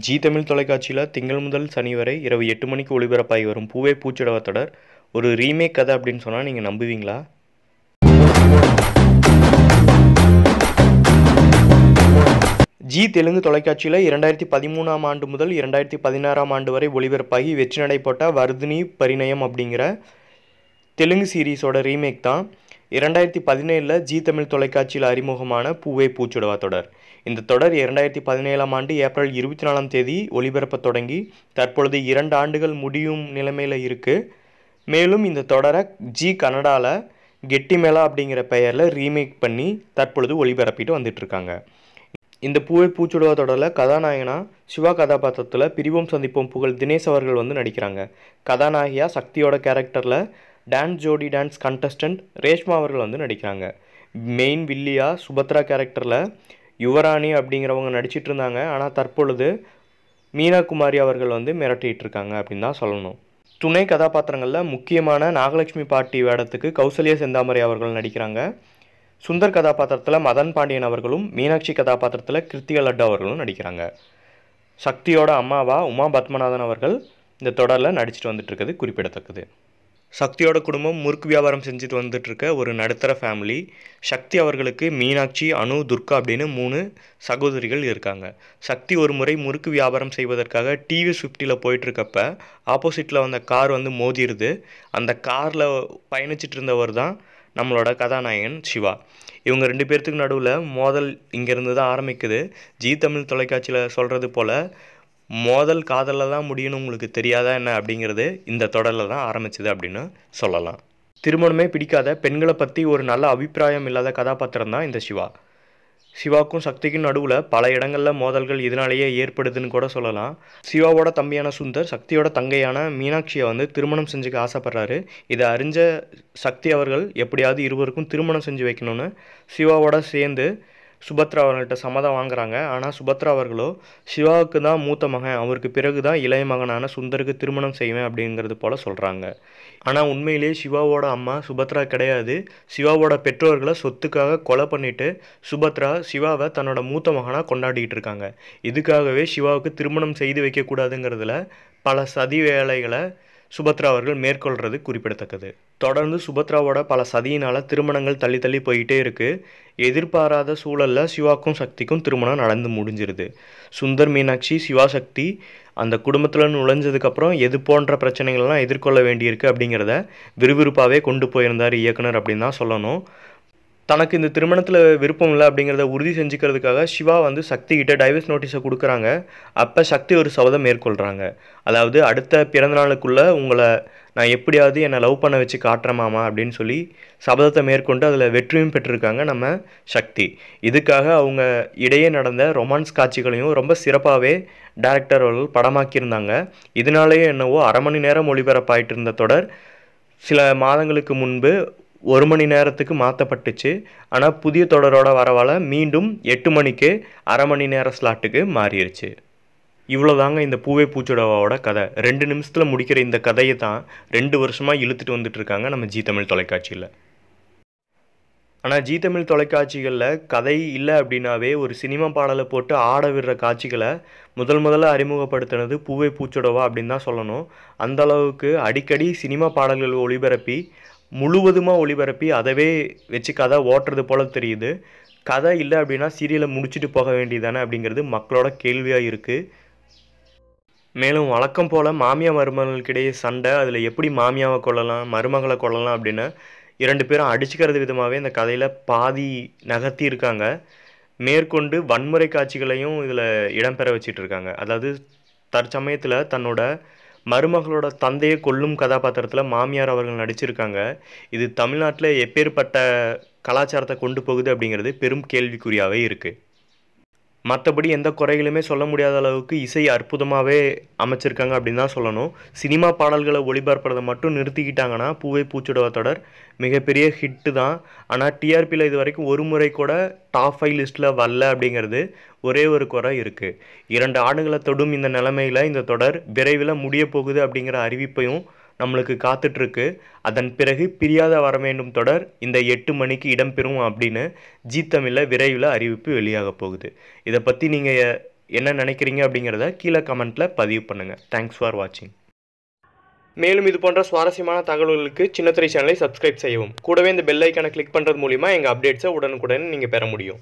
G Tamil தொலைக்காட்சியில் திங்கள் முதல் சனி வரை இரவு எட்டு மணிக்கு ஒளிபரப்பாகி வரும் பூவே பூச்சிடவ தொடர். ஒரு ரீமேக் கதை அப்படின்னு சொன்னால் நீங்கள் நம்புவீங்களா? ஜி தெலுங்கு தொலைக்காட்சியில் இரண்டாயிரத்தி பதிமூணாம் ஆண்டு முதல் இரண்டாயிரத்தி பதினாறாம் ஆண்டு வரை ஒளிபரப்பாகி வெற்றி நடைபெற்ற வர்தினி பரிணயம் அப்படிங்கிற தெலுங்கு சீரீஸோட ரீமேக் தான். இரண்டாயிரத்தி பதினேழில் ஜி தமிழ் தொலைக்காட்சியில் அறிமுகமான பூவே பூச்சுடவா தொடர். இந்த தொடர் இரண்டாயிரத்தி பதினேழாம் ஆண்டு ஏப்ரல் இருபத்தி நாலாம் தேதி ஒளிபரப்ப தொடங்கி தற்பொழுது இரண்டு ஆண்டுகள் முடியும் நிலைமையில் இருக்குது மேலும் இந்த தொடரை ஜி கனடாவில் கெட்டி மேளா அப்படிங்கிற பெயரில் ரீமேக் பண்ணி தற்பொழுது ஒளிபரப்பிட்டு வந்துட்டுருக்காங்க இந்த பூவை பூச்சுடுவா தொடரில் கதாநாயகனா சிவா கதாபாத்திரத்தில் பிரிவோம் சந்திப்போம் புகழ் தினேஷ் அவர்கள் வந்து நடிக்கிறாங்க. கதாநாயகியா சக்தியோட கேரக்டரில் டான்ஸ் ஜோடி டான்ஸ் கண்டஸ்டன்ட் ரேஷ்மா அவர்கள் வந்து நடிக்கிறாங்க. மெயின் வில்லியா சுபத்ரா கேரக்டரில் யுவராணி அப்படிங்கிறவங்க நடிச்சிட்டு இருந்தாங்க. ஆனால் தற்பொழுது மீனா குமாரி அவர்கள் வந்து மிரட்டிகிட்டு இருக்காங்க அப்படின்னு தான் சொல்லணும். துணை கதாபாத்திரங்களில் முக்கியமான நாகலட்சுமி பாட்டி வேடத்துக்கு கௌசல்யா செந்தாமரை அவர்கள் நடிக்கிறாங்க. சுந்தர் கதாபாத்திரத்தில் மதன் பாண்டியன் அவர்களும் மீனாட்சி கதாபாத்திரத்தில் கிருத்திகா லட்டு அவர்களும் நடிக்கிறாங்க. சக்தியோட அம்மாவா உமா பத்மநாதன் அவர்கள் இந்த தொடரில் நடிச்சிட்டு வந்துட்டு இருக்கிறது குறிப்பிடத்தக்கது. சக்தியோட குடும்பம் முறுக்கு வியாபாரம் செஞ்சுட்டு வந்துட்டுருக்க ஒரு நடுத்தர ஃபேமிலி சக்தி அவர்களுக்கு மீனாட்சி அனு துர்கா அப்படின்னு மூணு சகோதரிகள் இருக்காங்க. சக்தி ஒரு முறை முறுக்கு வியாபாரம் செய்வதற்காக டிவிஎஸ் ஃபிஃப்டியில் போயிட்டுருக்கப்ப ஆப்போசிட்டில் வந்த கார் வந்து மோதிருது. அந்த காரில் பயணிச்சிட்டு இருந்தவர் தான் நம்மளோட கதாநாயகன் சிவா. இவங்க ரெண்டு பேர்த்துக்கு நடுவில் மோதல் இங்கேருந்து தான் ஆரம்பிக்குது. ஜி தமிழ் தொலைக்காட்சியில் சொல்கிறது போல் மோதல் காதலில் தான் முடியும்னு உங்களுக்கு தெரியாதா என்ன அப்படிங்கிறது இந்த தொடரில் தான் ஆரம்பிச்சது அப்படின்னு சொல்லலாம். திருமணமே பிடிக்காத பெண்களை பற்றி ஒரு நல்ல அபிப்பிராயம் இல்லாத கதாபாத்திரம் தான் இந்த சிவா. சிவாக்கும் சக்திக்கும் நடுவில் பல இடங்களில் மோதல்கள் இதனாலேயே ஏற்படுதுன்னு கூட சொல்லலாம். சிவாவோட தம்பியான சுந்தர் சக்தியோட தங்கையான மீனாட்சியை வந்து திருமணம் செஞ்சுக்க ஆசைப்படுறாரு. இதை அறிஞ்ச சக்தி அவர்கள் எப்படியாவது இருவருக்கும் திருமணம் செஞ்சு வைக்கணும்னு சிவாவோட சேர்ந்து சுபத்ரா அவர்கள்ட்ட சம்மதம் வாங்குறாங்க. ஆனால் சுபத்ரா அவர்களோ சிவாவுக்கு தான் மூத்த மகன். அவருக்கு பிறகு தான் இளைய மகனான சுந்தருக்கு திருமணம் செய்வேன் அப்படிங்கிறது போல் சொல்கிறாங்க ஆனால் உண்மையிலேயே சிவாவோட அம்மா சுபத்ரா கிடையாது. சிவாவோட பெற்றோர்களை சொத்துக்காக கொலை பண்ணிட்டு சுபத்ரா சிவாவை தன்னோட மூத்த மகனாக கொண்டாடிக்கிட்டு இருக்காங்க. இதுக்காகவே சிவாவுக்கு திருமணம் செய்து வைக்கக்கூடாதுங்கிறதுல பல சதி வேலைகளை சுபத்ரா அவர்கள் மேற்கொள்கிறது குறிப்பிடத்தக்கது. தொடர்ந்து சுபத்ராவோட பல சதியினால் திருமணங்கள் தள்ளி தள்ளி போயிட்டே இருக்குது எதிர்பாராத சூழலில் சிவாக்கும் சக்திக்கும் திருமணம் நடந்து முடிஞ்சிருது. சுந்தர் மீனாட்சி சிவா சக்தி அந்த குடும்பத்தில் நுழைஞ்சதுக்கப்புறம் எது போன்ற பிரச்சனைகள்லாம் எதிர்கொள்ள வேண்டியிருக்கு அப்படிங்கிறத விறுவிறுப்பாகவே கொண்டு போயிருந்தார் இயக்குனர் அப்படின்னு தான் சொல்லணும். தனக்கு இந்த திருமணத்தில் விருப்பம் இல்லை அப்படிங்கிறத உறுதி செஞ்சுக்கிறதுக்காக சிவா வந்து சக்தி கிட்ட டைவர்ஸ் நோட்டீஸை கொடுக்குறாங்க. அப்போ சக்தி ஒரு சபதம் மேற்கொள்கிறாங்க அதாவது அடுத்த பிறந்த நாளுக்குள்ளே உங்களை நான் எப்படியாவது என்னை லவ் பண்ண வச்சு காட்டுறமாமா மாமா அப்படின்னு சொல்லி சபதத்தை மேற்கொண்டு அதில் வெற்றியும் பெற்றிருக்காங்க நம்ம சக்தி. இதுக்காக அவங்க இடையே நடந்த ரொமான்ஸ் காட்சிகளையும் ரொம்ப சிறப்பாகவே டேரக்டர் அவர்கள் படமாக்கியிருந்தாங்க. இதனாலேயே என்னவோ அரை மணி நேரம் ஒளிபரப்பாயிட்டு இருந்த தொடர் சில மாதங்களுக்கு முன்பு ஒரு மணி நேரத்துக்கு மாற்றப்பட்டுச்சு ஆனால் புதிய தொடரோட வரவால் மீண்டும் எட்டு மணிக்கு அரை மணி நேர ஸ்லாட்டுக்கு மாறிடுச்சு இவ்வளோதாங்க இந்த பூவே பூச்சோடவாவோட கதை. ரெண்டு நிமிஷத்தில் முடிக்கிற இந்த கதையை தான் ரெண்டு வருஷமாக இழுத்துட்டு வந்துட்டு இருக்காங்க நம்ம ஜி தமிழ் தொலைக்காட்சியில். ஆனால் ஜி தமிழ் தொலைக்காட்சிகளில் கதை இல்லை அப்படின்னாவே ஒரு சினிமா பாடலை போட்டு ஆட விடுற காட்சிகளை முதல் முதல்ல அறிமுகப்படுத்தினது பூவே பூச்சோடவா அப்படின்னு தான் சொல்லணும். அந்த அளவுக்கு அடிக்கடி சினிமா பாடல்கள் ஒளிபரப்பி முழுவதுமாக ஒளிபரப்பி அதவே வச்சு கதை ஓட்டுறது போல் தெரியுது. கதை இல்லை அப்படின்னா சீரியலை முடிச்சுட்டு போக வேண்டியதானே அப்படிங்கிறது மக்களோட கேள்வியாக இருக்குது மேலும் வழக்கம் போல் மாமியா மருமகளுக்கிடையே சண்டை அதில் எப்படி மாமியாவை கொள்ளலாம் மருமகளை கொள்ளலாம் அப்படின்னு இரண்டு பேரும் அடிச்சுக்கிறது விதமாகவே இந்த கதையில் பாதி நகர்த்தி இருக்காங்க. மேற்கொண்டு வன்முறை காட்சிகளையும் இதில் இடம்பெற வச்சிட்ருக்காங்க அதாவது தற்சமயத்தில் தன்னோட மருமகளோட தந்தையை கொல்லும் கதாபாத்திரத்தில் மாமியார் அவர்கள் நடிச்சிருக்காங்க. இது தமிழ்நாட்டில் எப்பேற்பட்ட கலாச்சாரத்தை கொண்டு போகுது அப்படிங்கிறது பெரும் கேள்விக்குறியாகவே இருக்குது மற்றபடி எந்த குறைகளுமே சொல்ல முடியாத அளவுக்கு இசை அற்புதமாகவே அமைச்சிருக்காங்க அப்படின்னு தான் சொல்லணும். சினிமா பாடல்களை ஒளிபரப்புறதை மட்டும் நிறுத்திக்கிட்டாங்கன்னா பூவை பூச்சுடவ தொடர் மிகப்பெரிய ஹிட்டு தான். ஆனால் டிஆர்பியில் இது வரைக்கும் ஒரு முறை கூட டாப் ஃபைவ் லிஸ்ட்டில் வரல அப்படிங்கிறது ஒரே ஒரு குறை இருக்குது இரண்டு ஆண்டுகளை தொடும் இந்த நிலைமையில் இந்த தொடர் விரைவில் முடிய போகுது அப்படிங்கிற அறிவிப்பையும் நம்மளுக்கு காத்துட்ருக்கு. அதன் பிறகு பிரியாத வரவேண்டும் தொடர். இந்த எட்டு மணிக்கு இடம்பெறும் அப்படின்னு ஜி தமிழில் விரைவில் அறிவிப்பு வெளியாக போகுது. இதை பற்றி நீங்கள் என்ன நினைக்கிறீங்க அப்படிங்கிறத கீழே கமெண்ட்டில் பதிவு பண்ணுங்கள் தேங்க்ஸ் ஃபார் வாட்சிங் மேலும் இது போன்ற சுவாரஸ்யமான தகவல்களுக்கு சின்னத்திரை சேனலை சப்ஸ்கிரைப் செய்யவும். கூடவே இந்த பெல் ஐக்கானை கிளிக் பண்ணுறது மூலிமா எங்கள் அப்டேட்ஸை உடனுக்குடன் நீங்கள் பெற முடியும்.